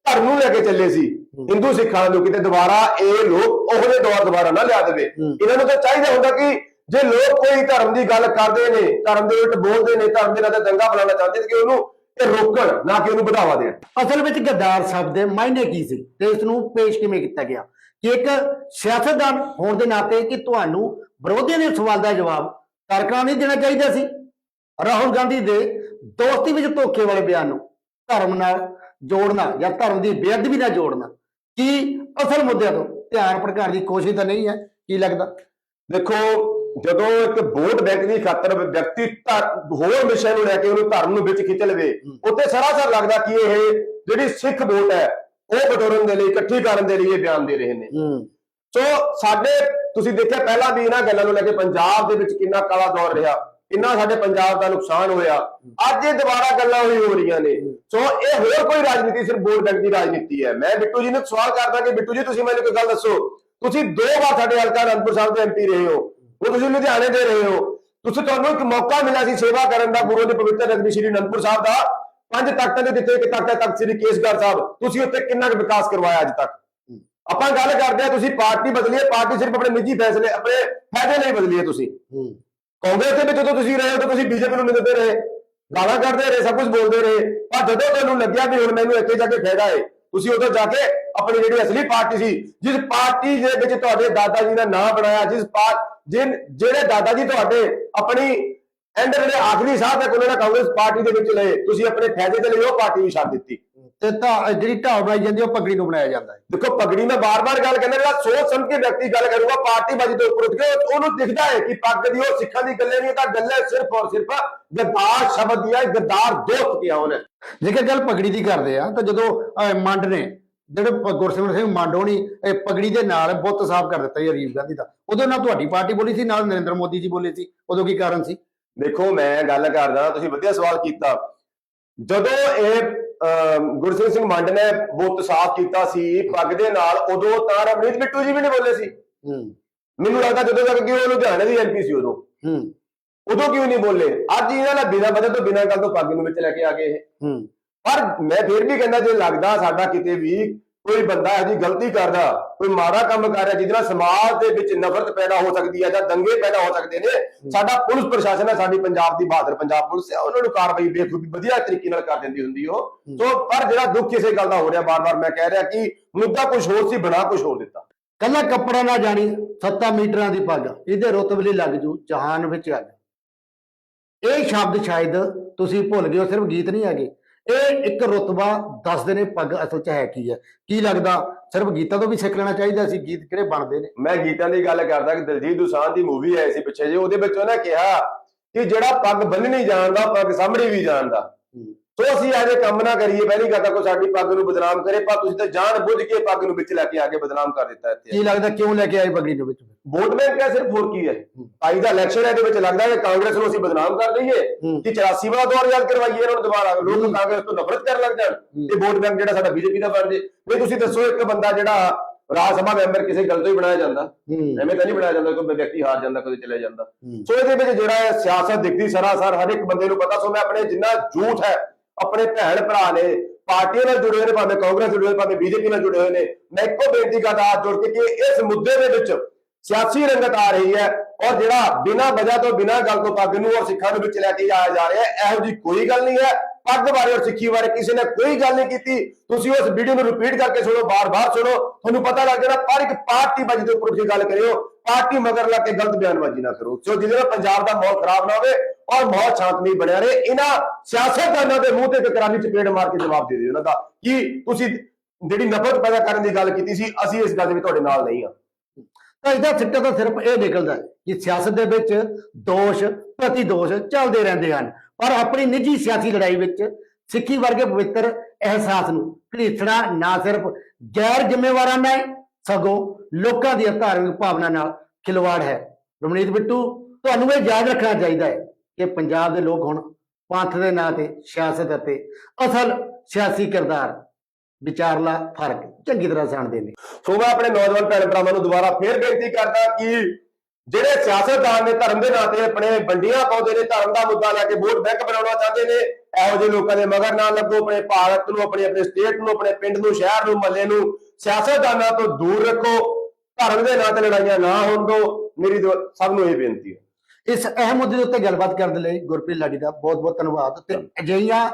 S2: ਧਰਮ ਨੂੰ ਲੈ ਕੇ ਚੱਲੇ ਸੀ। ਹਿੰਦੂ ਸਿੱਖਾਂ ਨੂੰ ਕਿਤੇ ਦੁਬਾਰਾ ਇਹ ਲੋਕ ਉਹੋ ਜਿਹੇ ਦੌਰ ਦੁਬਾਰਾ ਨਾ ਲਿਆ ਦੇਵੇ। ਇਹਨਾਂ ਨੂੰ ਤਾਂ ਚਾਹੀਦਾ ਹੁੰਦਾ ਕਿ ਜੇ ਲੋਕ ਕੋਈ ਧਰਮ ਦੀ ਗੱਲ ਕਰਦੇ ਨੇ ਧਰਮ ਦੇ ਉਲਟ ਬੋਲਦੇ ਨੇ ਧਰਮ ਦੇ ਨਾਂ ਤੇ ਦੰਗਾ ਫਲਾਉਣਾ ਚਾਹੁੰਦੇ ਕਿ ਉਹਨੂੰ ਇਹ ਰੋਕਣ ਨਾ ਕਿ ਉਹਨੂੰ ਵਧਾਵਾ ਦੇਣ।
S1: ਅਸਲ ਵਿੱਚ ਗੱਦਾਰ ਸ਼ਬਦ ਦੇ ਮਾਇਨੇ ਕੀ ਸੀ ਤੇ ਇਸ ਨੂੰ ਪੇਸ਼ ਕਿਵੇਂ ਕੀਤਾ ਗਿਆ? ਕਿ ਇੱਕ ਸਿਆਸਤਦਾਨ ਹੋਣ ਦੇ ਨਾਤੇ ਕਿ ਤੁਹਾਨੂੰ ਵਿਰੋਧੀਆਂ ਦੇ ਸਵਾਲ ਦਾ ਜਵਾਬ ਕਰਕਣਾ ਨਹੀਂ ਦੇਣਾ ਚਾਹੀਦਾ ਸੀ। ਰਾਹੁਲ ਗਾਂਧੀ ਦੇ ਦੋਸਤੀ ਵਿੱਚ ਧੋਖੇ ਵਾਲੇ ਬਿਆਨ ਨੂੰ ਧਰਮ ਨਾਲ ਜੋੜਨਾ ਜਾਂ ਧਰਮ ਦੀ ਬੇਅਦਬੀ ਨਾਲ ਜੋੜਨਾ। ਕੀ ਅਸਲ ਮੁੱਦਿਆਂ ਤੋਂ ਧਿਆਨ ਭਟਕਾਉਣ ਦੀ ਕੋਸ਼ਿਸ਼ ਤਾਂ ਨਹੀਂ ਹੈ? ਕੀ ਲੱਗਦਾ?
S2: ਦੇਖੋ ਜਦੋਂ ਇੱਕ ਵੋਟ ਬੈਂਕ ਦੀ ਖਾਤਰ ਵਿਅਕਤੀ ਹੋਰ ਵਿਸ਼ੇ ਨੂੰ ਲੈ ਕੇ ਉਹਨੂੰ ਧਰਮ ਨੂੰ ਵਿੱਚ ਖਿੱਚ ਲਵੇ ਉੱਥੇ ਸਰਾਸਰ ਲੱਗਦਾ ਕਿ ਇਹ ਜਿਹੜੀ ਸਿੱਖ ਵੋਟ ਹੈ ਉਹ ਬਟੋਰਨ ਦੇ ਲਈ ਇਕੱਠੀ ਕਰਨ ਦੇ ਲਈ ਇਹ ਬਿਆਨ ਦੇ ਰਹੇ ਨੇ। ਸੋ ਸਾਡੇ ਤੁਸੀਂ ਦੇਖਿਆ ਪਹਿਲਾਂ ਵੀ ਇਹਨਾਂ ਗੱਲਾਂ ਨੂੰ ਲੈ ਕੇ ਪੰਜਾਬ ਦੇ ਵਿੱਚ ਕਿੰਨਾ ਕਾਲਾ ਦੌਰ ਰਿਹਾ। ਕਿੰਨਾ ਸਾਡੇ ਪੰਜਾਬ ਦਾ ਨੁਕਸਾਨ ਹੋਇਆ, ਅੱਜ ਇਹ ਦੁਬਾਰਾ ਗੱਲਾਂ ਹੋਈ ਹੋ ਰਹੀਆਂ ਨੇ। ਸੋ ਇਹ ਹੋਰ ਕੋਈ ਰਾਜਨੀਤੀ ਸਿਰਫ ਵੋਟ ਬੈਂਕ ਦੀ ਰਾਜਨੀਤੀ ਹੈ। ਮੈਂ ਬਿੱਟੂ ਜੀ ਨੂੰ ਸਵਾਲ ਕਰਦਾ ਕਿ ਬਿੱਟੂ ਜੀ, ਤੁਸੀਂ ਮੈਨੂੰ ਕੋਈ ਗੱਲ ਦੱਸੋ, ਤੁਸੀਂ ਦੋ ਵਾਰ ਸਾਡੇ ਹਲਕਾ ਅਨੰਦਪੁਰ ਸਾਹਿਬ ਦੇ ਐਮਪੀ ਰਹੇ ਹੋ ਉਹ ਤੁਸੀਂ ਲੁਧਿਆਣੇ ਦੇ ਰਹੇ ਹੋ। ਤੁਸੀਂ ਤੁਹਾਨੂੰ ਇੱਕ ਮੌਕਾ ਮਿਲਿਆ ਸੀ ਸੇਵਾ ਕਰਨ ਦਾ, ਗੁਰੂ ਦੇ ਪਵਿੱਤਰ ਨਗਰੀ ਸ੍ਰੀ ਅਨੰਦਪੁਰ ਸਾਹਿਬ ਦਾ। ਪੰਜ ਤਖਤਾਂ ਦੇ ਦਿੱਤੇ, ਇੱਕ ਤਖਤ ਹੈ ਤਖਤ ਸ੍ਰੀ ਕੇਸਗੜ੍ਹ ਸਾਹਿਬ। ਤੁਸੀਂ ਉੱਥੇ ਕਿੰਨਾ ਕੁ ਵਿਕਾਸ ਕਰਵਾਇਆ ਅੱਜ ਤੱਕ? ਆਪਾਂ ਗੱਲ ਕਰਦੇ ਆ ਤੁਸੀਂ ਪਾਰਟੀ ਬਦਲੀ ਹੈ, ਪਾਰਟੀ ਸਿਰਫ ਆਪਣੇ ਨਿੱਜੀ ਫੈਸਲੇ, ਆਪਣੇ ਫਾਇਦੇ ਲਈ ਬਦਲੀ ਹੈ ਤੁਸੀਂ। ਕਾਂਗਰਸ ਦੇ ਵਿੱਚ ਜਦੋਂ ਤੁਸੀਂ ਰਹੇ ਉਦੋਂ ਤੁਸੀਂ ਬੀਜੇਪੀ ਨੂੰ ਨਿੰਦਦੇ ਰਹੇ, ਗਾਲਾਂ ਕੱਢਦੇ ਰਹੇ, ਸਭ ਕੁਝ ਬੋਲਦੇ ਰਹੇ। ਪਰ ਜਦੋਂ ਤੁਹਾਨੂੰ ਲੱਗਿਆ ਵੀ ਹੁਣ ਮੈਨੂੰ ਇੱਥੇ ਜਾ ਕੇ ਫਾਇਦਾ ਹੈ, ਤੁਸੀਂ ਉਦੋਂ ਜਾ ਕੇ ਆਪਣੀ ਜਿਹੜੀ ਅਸਲੀ ਪਾਰਟੀ ਸੀ, ਜਿਸ ਪਾਰਟੀ ਦੇ ਵਿੱਚ ਤੁਹਾਡੇ ਦਾਦਾ ਜੀ ਦਾ ਨਾਮ ਬਣਾਇਆ, ਜਿਸ ਪਾਰ, ਜਿਨ, ਜਿਹੜੇ ਦਾਦਾ ਜੀ ਤੁਹਾਡੇ ਆਪਣੀ ਐਂਡ ਜਿਹੜੇ ਆਖਰੀ ਸਾਹ ਤੱਕ ਉਹਨਾਂ ਨੇ ਕਾਂਗਰਸ ਪਾਰਟੀ ਦੇ ਵਿੱਚ ਲਏ, ਤੁਸੀਂ ਆਪਣੇ ਫਾਇਦੇ ਦੇ ਲਈ ਉਹ ਪਾਰਟੀ ਵੀ ਛੱਡ ਦਿੱਤੀ।
S1: ਤੇ ਤਾਂ ਜਿਹੜੀ ਢਾਲ ਬਣਾਈ ਜਾਂਦੀ ਹੈ, ਉਹ ਪਗੜੀ ਨੂੰ ਬਣਾਇਆ ਜਾਂਦਾ ਹੈ।
S2: ਦੇਖੋ ਪਗੜੀ ਮੈਂ ਬਾਰ-ਬਾਰ ਗੱਲ ਕਹਿੰਦਾ ਜਿਹੜਾ ਸੋਚ ਸਮਝ ਕੇ ਵਿਅਕਤੀ ਗੱਲ ਕਰੂਗਾ ਪਾਰਟੀ ਬਾਜੀ ਤੋਂ ਉੱਪਰ ਉੱਠ ਕੇ ਉਹਨੂੰ ਦਿਖਦਾ ਹੈ ਕਿ ਪੱਗ ਦੀ ਉਹ ਸਿੱਖਾਂ ਦੀ ਗੱਲੇ ਨਹੀਂ ਤਾਂ ਗੱਲੇ ਸਿਰਫ ਔਰ ਸਿਰਫ ਗੱਦਾਰ ਸ਼ਬਦ ਦੀ ਹੈ ਗੱਦਾਰ ਦੋਸਤ ਕਿਹਾ ਉਹਨੇ
S1: ਜੇਕਰ ਗੱਲ ਪਗੜੀ ਦੀ ਕਰਦੇ ਆ ਤਾਂ ਜਦੋਂ ਅਹ, ਮੰਡ ਨੇ ਜਿਹੜੇ ਪ- ਗੁਰਸਿਮਰਨ ਸਿੰਘ ਮੰਡ ਹੋਣੀ ਇਹ ਪਗੜੀ ਦੇ ਨਾਲ ਬੁੱਤ ਸਾਫ਼ ਕਰ ਦਿੱਤਾ ਜੀ ਰਾਜੀਵ ਗਾਂਧੀ ਦਾ। ਉਦੋਂ ਨਾਲ ਤੁਹਾਡੀ ਪਾਰਟੀ ਬੋਲੀ ਸੀ ਨਾਲ ਨਰਿੰਦਰ ਮੋਦੀ ਜੀ ਬੋਲੇ ਸੀ। ਉਦੋਂ ਕੀ ਕਾਰਨ ਸੀ?
S2: ਦੇਖੋ ਮੈਂ ਗੱਲ ਕਰਦਾ ਤੁਸੀਂ ਵਧੀਆ ਸਵਾਲ ਕੀਤਾ। ਜਦੋਂ ਇਹ ਅਮ, ਗੁਰਸੇਵ ਸਿੰਘ ਮੰਡ ਨੇ ਬੁੱਤ ਸਾਫ਼ ਕੀਤਾ ਸੀ ਪੱਗ ਦੇ ਨਾਲ ਉਦੋਂ ਤਾਂ ਰਵਨੀਤ ਬਿੱਟੂ ਜੀ ਵੀ ਨਹੀਂ ਬੋਲੇ ਸੀ।
S1: ਹੂੰ।
S2: ਮੈਨੂੰ ਲੱਗਦਾ ਜਦੋਂ ਤੱਕ ਕਿ ਉਹ ਲੁਧਿਆਣੇ ਦੀ ਐਮਪੀ ਸੀ ਉਦੋਂ।
S1: ਹੂੰ।
S2: ਉਦੋਂ ਕਿਉਂ ਨਹੀਂ ਬੋਲੇ? ਅੱਜ ਇਹਨਾਂ ਨੇ ਬਿਨਾਂ ਵਜ੍ਹਾ ਤੋਂ ਬਿਨਾਂ ਗੱਲ ਤੋਂ ਪੱਗ ਨੂੰ ਵਿੱਚ ਲੈ ਕੇ ਆ ਗਏ ਇਹ।
S1: ਹੂੰ।
S2: ਪਰ ਮੈਂ ਫਿਰ ਵੀ ਕਹਿੰਦਾ ਜੇ ਲੱਗਦਾ ਸਾਡਾ ਕਿਤੇ ਵੀ ਕੋਈ ਬੰਦਾ ਇਹੋ ਜਿਹੀ ਗਲਤੀ ਕਰਦਾ ਕੋਈ ਮਾੜਾ ਕੰਮ ਕਰ ਰਿਹਾ ਜਿਹਦੇ ਨਾਲ ਸਮਾਜ ਦੇ ਵਿੱਚ ਨਫ਼ਰਤ ਪੈਦਾ ਹੋ ਸਕਦੀ ਹੈ ਜਾਂ ਦੰਗੇ ਪੈਦਾ ਹੋ ਸਕਦੇ ਨੇ ਸਾਡਾ ਪੁਲਿਸ ਪ੍ਰਸ਼ਾਸਨ ਹੈ ਸਾਡੀ ਪੰਜਾਬ ਦੀ ਬਹਾਦਰ ਪੰਜਾਬ ਪੁਲਿਸ ਹੈ ਉਹਨਾਂ ਨੂੰ ਕਾਰਵਾਈ ਬੇਖੂਬੀ ਵਧੀਆ ਤਰੀਕੇ ਨਾਲ ਕਰ ਦਿੰਦੀ ਹੁੰਦੀ ਉਹ। ਸੋ ਪਰ ਜਿਹੜਾ ਦੁੱਖ ਕਿਸੇ ਗੱਲ ਦਾ ਹੋ ਰਿਹਾ ਬਾਰ-ਬਾਰ ਮੈਂ ਕਹਿ ਰਿਹਾ ਕਿ ਮੁੱਦਾ ਕੁਝ ਹੋਰ ਸੀ ਬਣਾ ਕੁਝ ਹੋਰ ਦਿੱਤਾ।
S1: ਕੱਲਾ ਕੱਪੜਾ ਨਾ ਜਾਣੀ 7 ਮੀਟਰਾਂ ਦੀ ਪੱਗ ਇਹਦੇ ਰੁਤਬੇ ਲੱਗ ਜੂ ਜਹਾਨ ਵਿੱਚ ਅੱਗ ਇਹ ਸ਼ਬਦ ਸ਼ਾਇਦ ਤੁਸੀਂ ਭੁੱਲ ਗਏ ਹੋ ਸਿਰਫ ਗੀਤ ਨਹੀਂ ਹੈਗੇ। ਇਹ ਇੱਕ ਰੁਤਬਾ ਦੱਸਦੇ ਨੇ ਪੱਗ ਅਸਲ 'ਚ ਹੈ ਕੀ ਹੈ ਕੀ ਲੱਗਦਾ? ਸਿਰਫ ਗੀਤਾਂ ਤੋਂ ਵੀ ਸਿੱਖ ਲੈਣਾ ਚਾਹੀਦਾ ਸੀ? ਗੀਤ ਕਿਹੜੇ ਬਣਦੇ ਨੇ?
S2: ਮੈਂ ਗੀਤਾਂ ਦੀ ਗੱਲ ਕਰਦਾ ਕਿ ਦਲਜੀਤ ਦੋਸਾਂਝ ਦੀ ਮੂਵੀ ਆਈ ਸੀ ਪਿੱਛੇ ਜੇ ਉਹਦੇ ਵਿੱਚ ਉਹਨੇ ਕਿਹਾ ਕਿ ਜਿਹੜਾ ਪੱਗ ਬੰਨਣੀ ਜਾਣਦਾ, ਪੱਗ ਸਾਹਮਣੇ ਵੀ ਜਾਣਦਾ। ਸੋ ਅਸੀਂ ਇਹਦੇ ਕੰਮ ਨਾ ਕਰੀਏ ਪਹਿਲੀ ਗੱਲ ਤਾਂ ਕੋਈ ਸਾਡੀ ਪੱਗ ਨੂੰ ਬਦਨਾਮ ਕਰੇ ਪਰ ਤੁਸੀਂ ਤਾਂ ਜਾਣ ਬੁੱਝ ਕੇ ਪੱਗ ਨੂੰ ਵਿੱਚ ਲੈ ਕੇ ਆ ਕੇ ਬਦਨਾਮ ਕਰ ਦਿੱਤਾ ਇੱਥੇ।
S1: ਕੀ ਲੱਗਦਾ ਕਿਉਂ ਲੈ ਕੇ ਆਏ ਪਗੜੀ ਦੇ ਵਿੱਚ?
S2: ਵੋਟ ਬੈਂਕ ਹੈ ਸਿਰਫ ਹੋਰ ਕੀ ਹੈ? ਆਈ ਦਾ ਇਲੈਕਸ਼ਨ ਇਹਦੇ ਵਿੱਚ ਲੱਗਦਾ ਹੈ ਕਾਂਗਰਸ ਨੂੰ ਅਸੀਂ ਬਦਨਾਮ ਕਰ ਦਈਏ
S1: ਹੂੰ।
S2: ਕਿ 84 ਵਾਲਾ ਦੌਰ ਯਾਦ ਕਰਵਾਈਏ ਇਹਨਾਂ ਨੂੰ ਦੁਬਾਰਾ ਲੋਕ ਕਾਂਗਰਸ ਤੋਂ ਨਫ਼ਰਤ ਕਰਨ ਲੱਗ ਜਾਣ ਤੇ ਵੋਟ ਬੈਂਕ ਜਿਹੜਾ ਸਾਡਾ ਬੀਜੇਪੀ ਦਾ ਬਣ ਜੇ ਨਹੀਂ ਤੁਸੀਂ ਦੱਸੋ ਇੱਕ ਬੰਦਾ ਜਿਹੜਾ ਰਾਜ ਸਭਾ ਮੈਂਬਰ ਕਿਸੇ ਗੱਲ ਤੋਂ ਹੀ ਬਣਾਇਆ ਜਾਂਦਾ
S1: ਹੂੰ।
S2: ਐਵੇਂ ਤਾਂ ਨਹੀਂ ਬਣਾਇਆ ਜਾਂਦਾ ਕੋਈ ਵਿਅਕਤੀ ਹਾਰ ਜਾਂਦਾ ਕਦੇ ਚਲੇ ਜਾਂਦਾ।
S1: ਹੂੰ।
S2: ਸੋ ਇਹਦੇ ਵਿੱਚ ਜਿਹੜਾ ਹੈ ਸਿਆਸਤ ਦਿਖਦੀ ਸਰਾਸਰ ਹਰ ਇੱਕ ਬੰਦੇ ਨੂੰ ਪਤਾ ਸੋ ਮੈਂ ਆਪਣੇ ਜਿੰਨਾ ਝੂਠ ਹੈ ਆਪਣੇ ਭੈਣ ਭਰਾ ਨੇ, ਪਾਰਟੀਆਂ ਨਾਲ ਜੁੜੇ ਹੋਏ ਨੇ, ਭਾਵੇਂ ਕਾਂਗਰਸ ਨਾਲ ਜੁੜੇ ਹੋਏ ਭਾਵੇਂ ਬੀਜੇਪੀ ਨਾਲ ਜੁੜੇ ਹੋਏ ਨੇ, ਮੈਂ ਇੱਕੋ ਬੇਨਤੀ ਕਰਦਾ ਹੱਥ ਜੋੜ ਕੇ ਕਿ ਇਸ ਮੁੱਦੇ ਦੇ ਵਿੱਚ ਸਿਆਸੀ ਰੰਗਤ ਆ ਰਹੀ ਹੈ ਔਰ ਜਿਹੜਾ ਬਿਨਾਂ ਵਜ੍ਹਾ ਤੋਂ, ਬਿਨਾਂ ਗੱਲ ਤੋਂ ਪੱਗ ਨੂੰ ਔਰ ਸਿੱਖਾਂ ਨੂੰ ਵਿੱਚ ਲੈ ਕੇ ਆਇਆ ਜਾ ਰਿਹਾ ਹੈ ਇਹੋ ਜੀ ਕੋਈ ਗੱਲ ਨਹੀਂ ਹੈ। ਪੱਗ ਬਾਰੇ ਔਰ ਸਿੱਖੀ ਬਾਰੇ ਕਿਸੇ ਨੇ ਕੋਈ ਗੱਲ ਨਹੀਂ ਕੀਤੀ। ਤੁਸੀਂ ਉਸ ਵੀਡੀਓ ਨੂੰ ਰਿਪੀਟ ਕਰਕੇ ਸੁਣੋ, ਬਾਰ-ਬਾਰ ਸੁਣੋ। ਤੁਹਾਨੂੰ ਪਤਾ ਲੱਗ ਜਾਣਾ ਪਰ ਇੱਕ ਪਾਰਟੀ ਬਾਜੀ ਦੇ ਉੱਪਰ ਤੁਸੀਂ ਗੱਲ ਕਰਿਓ। ਪਾਰਟੀ ਮਗਰ ਲੱਗ ਕੇ ਗਲਤ ਬਿਆਨਬਾਜ਼ੀ ਨਾ ਕਰੋ। ਸੋ ਜਿਹਦੇ ਨਾਲ ਪੰਜਾਬ ਦਾ ਮਾਹੌਲ ਖਰਾਬ ਨਾ ਹੋਵੇ ਔਰ ਬਹੁਤ ਸ਼ਾਂਤਮਈ ਬਣਿਆ ਰਹੇ। ਇਹਨਾਂ ਸਿਆਸਤਦਾਨਾਂ ਦੇ ਮੂੰਹ ਤੇ ਇੱਕ ਚਪੇੜ ਮਾਰ ਕੇ ਜਵਾਬ ਦੇ ਦਿਓ ਉਹਨਾਂ ਦਾ ਕਿ ਤੁਸੀਂ ਜਿਹੜੀ ਨਫ਼ਰਤ ਪੈਦਾ ਕਰਨ ਦੀ ਗੱਲ ਕੀਤੀ ਸੀ, ਅਸੀਂ ਇਸ ਗੱਲ ਦੇ ਵਿੱਚ ਤੁਹਾਡੇ ਨਾਲ ਨਹੀਂ ਹਾਂ।
S1: ਤਾਂ ਇਹਦਾ ਸਿੱਟਾ ਤਾਂ ਸਿਰਫ ਇਹ ਨਿਕਲਦਾ ਕਿ ਸਿਆਸਤ ਦੇ ਵਿੱਚ ਦੋਸ਼ ਪ੍ਰਤੀ ਦੋਸ਼ ਚੱਲਦੇ ਰਹਿੰਦੇ ਹਨ। ਪਰ ਆਪਣੀ ਨਿੱਜੀ ਸਿਆਸੀ ਲੜਾਈ ਵਿੱਚ ਸਿੱਖੀ ਵਰਗੇ ਪਵਿੱਤਰ ਅਹਿਸਾਸ ਨੂੰ ਘੜੀਸਣਾ ਨਾ ਸਿਰਫ ਗੈਰ ਜ਼ਿੰਮੇਵਾਰਾਨਾ ਹੈ, ਸਗੋਂ ਲੋਕਾਂ ਦੀ ਧਾਰਮਿਕ ਭਾਵਨਾ ਨਾਲ ਖਿਲਵਾੜ ਹੈ। ਰਮਨੀਤ ਬਿੱਟੂ, ਤੁਹਾਨੂੰ ਇਹ ਯਾਦ ਰੱਖਣਾ ਚਾਹੀਦਾ ਹੈ। ਕਿ ਪੰਜਾਬ ਦੇ ਲੋਕ ਹੁਣ ਪੰਥ ਦੇ ਨਾਂ ਤੇ, ਸਿਆਸਤ ਅਤੇ ਅਸਲ ਸਿਆਸੀ ਕਿਰਦਾਰ ਵਿਚਾਰਲਾ ਫ਼ਰਕ ਚੰਗੀ ਤਰ੍ਹਾਂ ਜਾਣਦੇ ਨੇ।
S2: ਸੋ ਮੈਂ ਆਪਣੇ ਨੌਜਵਾਨ ਭੈਣ ਭਰਾਵਾਂ ਨੂੰ ਦੁਬਾਰਾ ਫੇਰ ਬੇਨਤੀ ਕਰਦਾ ਕਿ ਜਿਹੜੇ ਸਿਆਸਤਦਾਨ ਨੇ ਧਰਮ ਦੇ ਨਾਂ ਤੇ ਆਪਣੇ ਵੰਡੀਆਂ ਪਾਉਂਦੇ ਨੇ, ਧਰਮ ਦਾ ਮੁੱਦਾ ਲੈ ਕੇ ਵੋਟ ਬੈਂਕ ਬਣਾਉਣਾ ਚਾਹੁੰਦੇ ਨੇ, ਇਹੋ ਜਿਹੇ ਲੋਕਾਂ ਦੇ ਮਗਰ ਨਾ ਲੱਗੋ, ਆਪਣੇ ਭਾਰਤ ਨੂੰ, ਆਪਣੇ ਆਪਣੇ ਸਟੇਟ ਨੂੰ, ਆਪਣੇ ਪਿੰਡ ਨੂੰ, ਸ਼ਹਿਰ ਨੂੰ, ਮਹੱਲੇ ਨੂੰ, ਸਿਆਸਤਦਾਨਾਂ ਤੋਂ ਦੂਰ ਰੱਖੋ, ਧਰਮ ਦੇ ਨਾਂ ਤੇ ਲੜਾਈਆਂ ਨਾ ਹੋਣ ਦਿਓ, ਮੇਰੀ ਸਭ ਨੂੰ ਇਹ ਬੇਨਤੀ ਹੈ।
S1: ਇਸ ਅਹਿਮ ਮੁੱਦੇ ਦੇ ਉੱਤੇ ਗੱਲਬਾਤ ਕਰਨ ਦੇ ਲਈ ਗੁਰਪ੍ਰੀਤ ਲਾਡੀ ਦਾ ਬਹੁਤ ਬਹੁਤ ਧੰਨਵਾਦ ਤੇ ਅਜਿਹੀਆਂ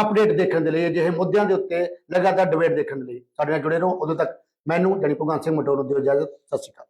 S1: ਅਪਡੇਟ ਦੇਖਣ ਦੇ ਲਈ ਅਜਿਹੇ ਮੁੱਦਿਆਂ ਦੇ ਉੱਤੇ ਲਗਾਤਾਰ ਡਿਬੇਟ ਦੇਖਣ ਦੇ ਲਈ ਸਾਡੇ ਨਾਲ ਜੁੜੇ ਰਹੋ। ਉਦੋਂ ਤੱਕ ਮੈਨੂੰ ਜਾਨੀ ਭਗਵੰਤ ਸਿੰਘ ਮਟੋਰ ਨੂੰ ਦਿਓ ਇਜਾਜ਼ਤ। ਸਤਿ ਸ਼੍ਰੀ ਅਕਾਲ।